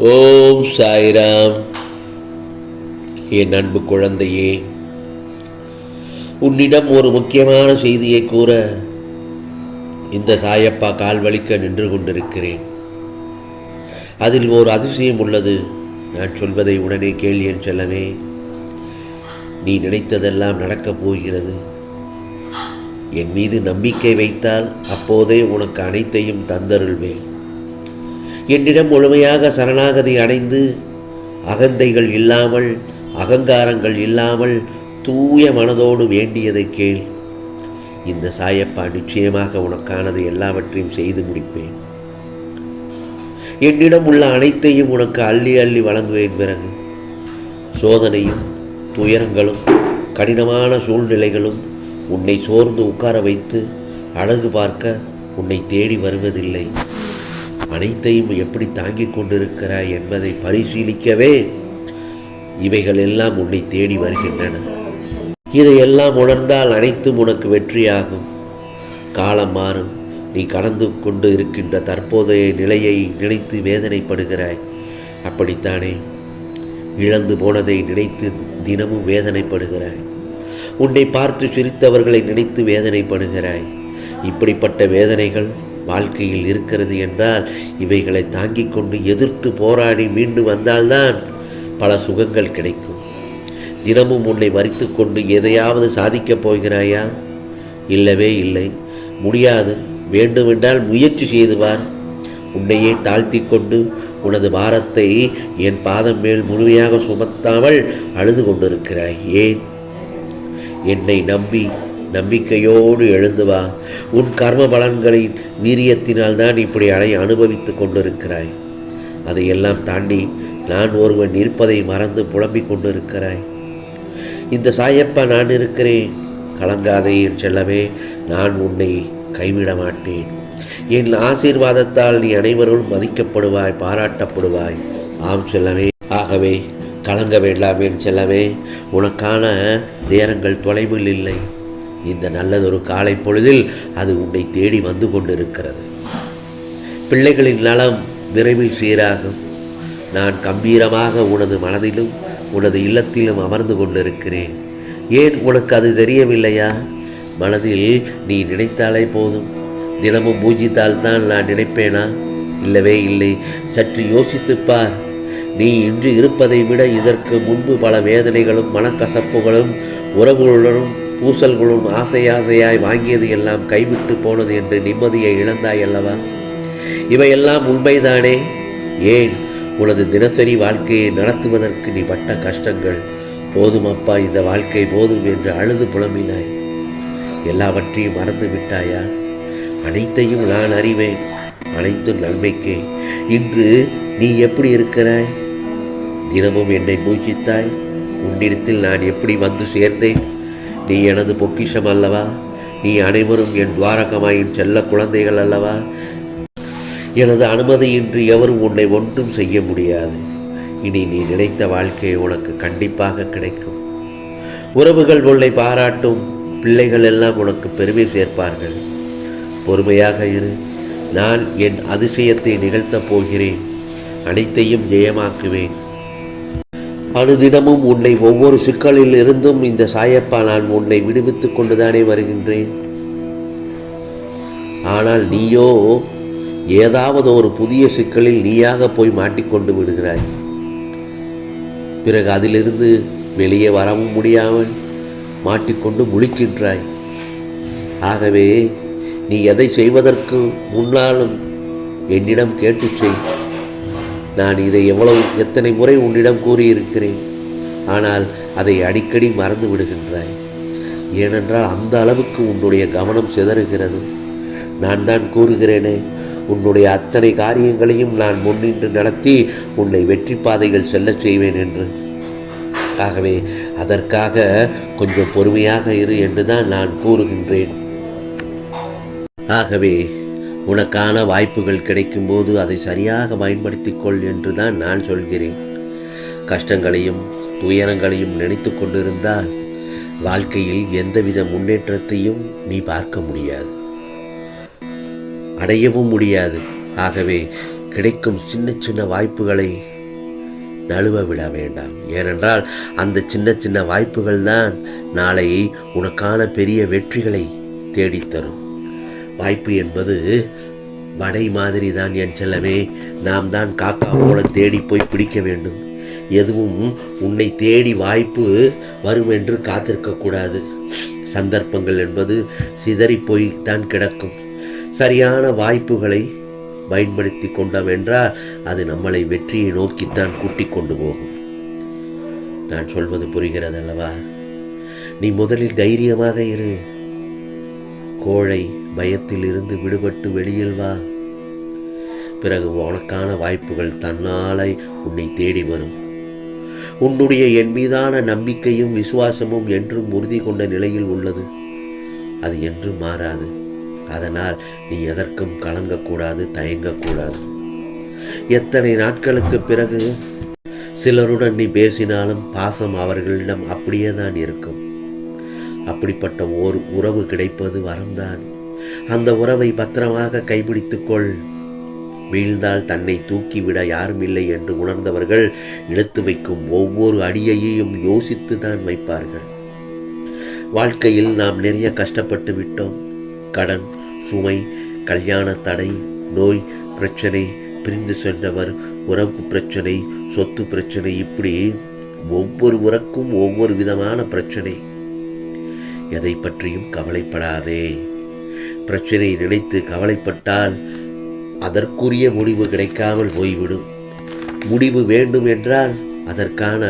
ஓம் சாய்ராம். என் அன்பு குழந்தையே உன்னிடம் ஒரு முக்கியமான செய்தியை கூற இந்த சாயப்பா கால் வலிக்க நின்று கொண்டிருக்கிறேன். அதில் ஒரு அதிசயம் உள்ளது. நான் சொல்வதை உடனே கேள் என் செல்லமே. நீ நினைத்ததெல்லாம் நடக்கப் போகிறது. என் மீது நம்பிக்கை வைத்தால் அப்போதே உனக்கு அனைத்தையும் தந்தருள்வேன். என்னிடம் முழுமையாக சரணாகதி அடைந்து அகந்தைகள் இல்லாமல் அகங்காரங்கள் இல்லாமல் தூய மனதோடு வேண்டியதை கேள். இந்த சாயப்பா நிச்சயமாக உனக்கானது எல்லாவற்றையும் செய்து முடிப்பேன். என்னிடம் உள்ள அனைத்தையும் உனக்கு அள்ளி அள்ளி வழங்குவேன் பிறகு. சோதனையும் துயரங்களும் கடினமான சூழ்நிலைகளும் உன்னை சோர்ந்து உட்கார வைத்து அழகு பார்க்க உன்னை தேடி வருவதில்லை. அனைத்தையும் எப்படி தாங்கிக் கொண்டிருக்கிறாய் என்பதை பரிசீலிக்கவே இவைகள் எல்லாம் உன்னை தேடி வருகின்றன. இதையெல்லாம் உணர்ந்தால் அனைத்தும் உனக்கு வெற்றியாகும். காலம் மாறும். நீ கடந்து கொண்டு இருக்கின்ற தற்போதைய நிலையை நினைத்து வேதனைப்படுகிறாய். அப்படித்தானே? இழந்து போனதை நினைத்து தினமும் வேதனைப்படுகிறாய். உன்னை பார்த்து சிரித்தவர்களை நினைத்து வேதனைப்படுகிறாய். இப்படிப்பட்ட வேதனைகள் வாழ்க்கையில் இருக்கிறது என்றால் இவைகளை தாங்கிக் கொண்டு எதிர்த்து போராடி மீண்டு வந்தால்தான் பல சுகங்கள் கிடைக்கும். தினமும் உன்னை மறித்து கொண்டு எதையாவது சாதிக்கப் போகிறாயா? இல்லவே இல்லை. முடியாது. வேண்டுமென்றால் முயற்சி செய்துவார் உன்னையே தாழ்த்தி கொண்டு உனது பாரத்தை என் பாதம் மேல் முழுமையாக சுமத்தாமல் அழுது கொண்டிருக்கிறாய். ஏன்? என்னை நம்பி நம்பிக்கையோடு எழுந்து வா. உன் கர்ம பலன்களின் வீரியத்தினால் தான் இப்படி அடைய அனுபவித்துக் கொண்டிருக்கிறாய். அதையெல்லாம் தாண்டி நான் ஒருவன் இருப்பதை மறந்து புலம்பிக் கொண்டிருக்கிறாய். இந்த சாயப்பா நான் இருக்கிறேன். கலங்காதே என் செல்லவே நான் உன்னை கைவிட மாட்டேன். என் ஆசீர்வாதத்தால் நீ அனைவரும் மதிக்கப்படுவாய் பாராட்டப்படுவாய். ஆம் செல்லவே ஆகவே கலங்க வேண்டாம் என் செல்லவே உனக்கான நேரங்கள் தொலைவில் இல்லை. இந்த நல்லதொரு காலை பொழுதில் அது உன்னை தேடி வந்து கொண்டிருக்கிறது. பிள்ளைகளின் நலம் விரைவில் சீராகும். நான் கம்பீரமாக உனது மனதிலும் உனது இல்லத்திலும் அமர்ந்து கொண்டிருக்கிறேன். ஏன் உனக்கு அது தெரியவில்லையா? மனதில் நீ நினைத்தாலே போதும். தினமும் பூஜித்தால் தான் நான் நினைப்பேனா? இல்லவே இல்லை. சற்று யோசித்துப் பார். நீ இன்று இருப்பதை விட இதற்கு முன்பு பல வேதனைகளும் மனக்கசப்புகளும் உறவுகளுடனும் பூசல்களும் ஆசை ஆசையாய் வாங்கியது எல்லாம் கைவிட்டு போனது என்று நிம்மதியை இழந்தாய் அல்லவா? இவையெல்லாம் உண்மைதானே? ஏன் உனது தினசரி வாழ்க்கையை நடத்துவதற்கு நீ பட்ட கஷ்டங்கள்? போதும் அப்பா இந்த வாழ்க்கை போதும் என்று அழுது புலம்பினாய். எல்லாவற்றையும் மறந்து விட்டாயா அனைத்தையும் நான் அறிவேன். அனைத்தும் நன்மைக்கே. இன்று நீ எப்படி இருக்கிறாய்? தினமும் என்னை பூஜித்தாய். உன்னிடத்தில் நான் எப்படி வந்து சேர்ந்தேன்? நீ எனது பொக்கிஷம் அல்லவா? நீ அனைவரும் என் துவாரகமாயின் செல்ல குழந்தைகள் அல்லவா? எனது அனுமதியின்றி எவரும் உன்னை ஒன்றும் செய்ய முடியாது. இனி நீ நினைத்த வாழ்க்கை உனக்கு கண்டிப்பாக கிடைக்கும். உறவுகள் உன்னை பாராட்டும் பிள்ளைகள் எல்லாம் உனக்கு பெருமை சேர்ப்பார்கள். பொறுமையாக இரு. நான் என் அதிசயத்தை நிகழ்த்தப் போகிறேன். அனைத்தையும் ஜெயமாக்குவேன். அனுதினமும் உன்னை ஒவ்வொரு சிக்கலில் இருந்தும் இந்த சாயப்பா நான் உன்னை விடுவித்துக் கொண்டுதானே வருகின்றேன். ஆனால் நீயோ ஏதாவது ஒரு புதிய சிக்கலில் நீயாக போய் மாட்டிக்கொண்டு விடுகிறாய். பிறகு அதிலிருந்து வெளியே வரவும் முடியாமல் மாட்டிக்கொண்டு முழிக்கின்றாய். ஆகவே நீ எதை செய்வதற்கு முன்னாலும் என்னிடம் கேட்டு செய். நான் இதை எவ்வளவு எத்தனை முறை உன்னிடம் கூறியிருக்கிறேன். ஆனால் அதை அடிக்கடி மறந்து விடுகின்றாய். ஏனென்றால் அந்த அளவுக்கு உன்னுடைய கவனம் சிதறுகிறது. நான் தான் கூறுகிறேனே உன்னுடைய அத்தனை காரியங்களையும் நான் முன்னின்று நடத்தி உன்னை வெற்றி பாதைகள் செல்லச் செய்வேன் என்று. ஆகவே அதற்காக கொஞ்சம் பொறுமையாக இரு என்று தான் நான் கூறுகின்றேன். ஆகவே உனக்கான வாய்ப்புகள் கிடைக்கும்போது அதை சரியாக பயன்படுத்திக் கொள் என்று தான் நான் சொல்கிறேன். கஷ்டங்களையும் துயரங்களையும் நினைத்து கொண்டிருந்தால் வாழ்க்கையில் எந்தவித முன்னேற்றத்தையும் நீ பார்க்க முடியாது. அடையவும் முடியாது. ஆகவே கிடைக்கும் சின்ன சின்ன வாய்ப்புகளை நழுவ விட வேண்டாம். ஏனென்றால் அந்த சின்ன சின்ன வாய்ப்புகள் தான் நாளை உனக்கான பெரிய வெற்றிகளை தேடித்தரும் வாய்ப்பு என்பது வடை மாதிரி தான் என் செல்லமே. நாம் தான் காக்கா போல தேடி போய் பிடிக்க வேண்டும். எதுவும் உன்னை தேடி வாய்ப்பு வரும் என்று காத்திருக்க கூடாது. சந்தர்ப்பங்கள் என்பது சிதறி போய் தான் கிடக்கும். சரியான வாய்ப்புகளை பயன்படுத்தி கொண்டோம் என்றால் அது நம்மளை வெற்றியை நோக்கித்தான் கூட்டி கொண்டு போகும். நான் சொல்வது புரிகிறது அல்லவா நீ முதலில் தைரியமாக இரு. கோழை பயத்தில் இருந்து விடுபட்டு வெளியில் வா. பிறகு உனக்கான வாய்ப்புகள் தன்னாலே உன்னை தேடி வரும். உன்னுடைய என் மீதான நம்பிக்கையும் விசுவாசமும் என்றும் உறுதி கொண்ட நிலையில் உள்ளது. அது என்றும் மாறாது. அதனால் நீ எதற்கும் கலங்கக்கூடாது தயங்கக்கூடாது. எத்தனை நாட்களுக்கு பிறகு சிலருடன் நீ பேசினாலும் பாசம் அவர்களிடம் அப்படியே தான் இருக்கும். அப்படிப்பட்ட ஓர் உறவு கிடைப்பது வரம்தான். அந்த உறவை பத்திரமாக கைபிடித்துக்கொள் வீழ்ந்தால் தன்னை தூக்கிவிட யாரும் இல்லை என்று உணர்ந்தவர்கள் இழுத்து வைக்கும் ஒவ்வொரு அடியையும் யோசித்து தான் வைப்பார்கள். வாழ்க்கையில் நாம் நிறைய கஷ்டப்பட்டு விட்டோம். கடன் சுமை கல்யாண தடை நோய் பிரச்சனை பிரிந்து சென்றவர் உறவு பிரச்சனை சொத்து பிரச்சனை இப்படி ஒவ்வொரு உறக்கும் ஒவ்வொரு விதமான பிரச்சனை. எதை பற்றியும் கவலைப்படாதே. பிரச்சனை நினைத்து கவலைப்பட்டால் அதற்குரிய முடிவு கிடைக்காமல் போய்விடும். முடிவு வேண்டும் என்றால் அதற்கான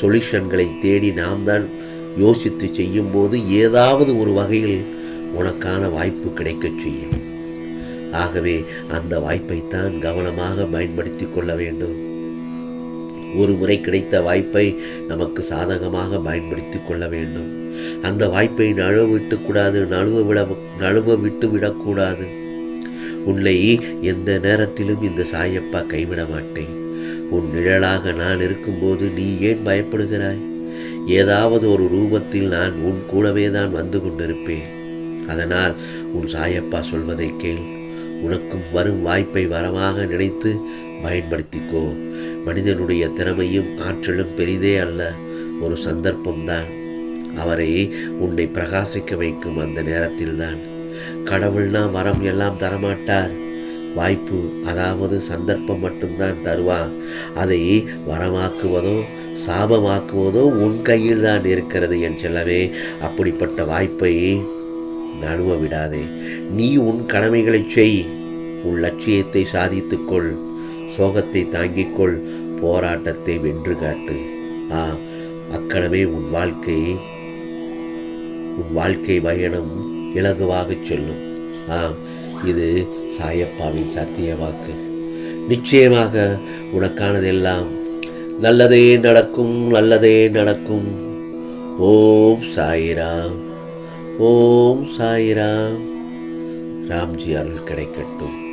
சொல்யூஷன்களை தேடி நாம் தான் யோசித்து செய்யும்போது ஏதாவது ஒரு வகையில் உனக்கான வாய்ப்பு கிடைக்கச் செய்யும். ஆகவே அந்த வாய்ப்பைத்தான் கவனமாக பயன்படுத்தி கொள்ள வேண்டும். ஒரு முறை கிடைத்த வாய்ப்பை நமக்கு சாதகமாக பயன்படுத்தி கொள்ள வேண்டும். அந்த வாய்ப்பை நழுவ விட்டுக்கூடாது நழுவ விட நழுவ விட்டு விடக்கூடாது. உன்னை எந்த நேரத்திலும் இந்த சாயப்பா கைவிட மாட்டேன். உன் நிழலாக நான் இருக்கும்போது நீ ஏன் பயப்படுகிறாய்? ஏதாவது ஒரு ரூபத்தில் நான் உன் கூடவே தான் வந்து கொண்டிருப்பேன். அதனால் உன் சாயப்பா சொல்வதை கேள். உனக்கும் வரும் வாய்ப்பை வரமாக நினைத்து பயன்படுத்திக்கோ. மனிதனுடைய திறமையும் ஆற்றலும் பெரிதே அல்ல. ஒரு சந்தர்ப்பம்தான். அவரை உன்னை பிரகாசிக்க வைக்கும் அந்த நேரத்தில்தான். கடவுள்னா வரம் எல்லாம் தரமாட்டார். வாய்ப்பு அதாவது சந்தர்ப்பம் மட்டும்தான் தருவான் அதை வரமாக்குவதோ சாபமாக்குவதோ உன் கையில் தான் இருக்கிறது என் செல்லவே அப்படிப்பட்ட வாய்ப்பை நழுவ விடாதே. நீ உன் கடமைகளை செய். உன் லட்சியத்தை சாதித்துக்கொள். சோகத்தை தாங்கிக்கொள் போராட்டத்தை வென்று காட்டு. ஆ அக்கணமே உன் வாழ்க்கை. உன் வாழ்க்கை பயணம் இலகுவாகச் செல்லும். ஆம் இது சாயப்பாவின் சத்திய வாக்கு நிச்சயமாக உனக்கானதெல்லாம் நல்லதே நடக்கும் நல்லதே நடக்கும். ஓம் சாயிராம் ஓம் சாயிராம். ராம்ஜி அருள் கிடைக்கட்டும்.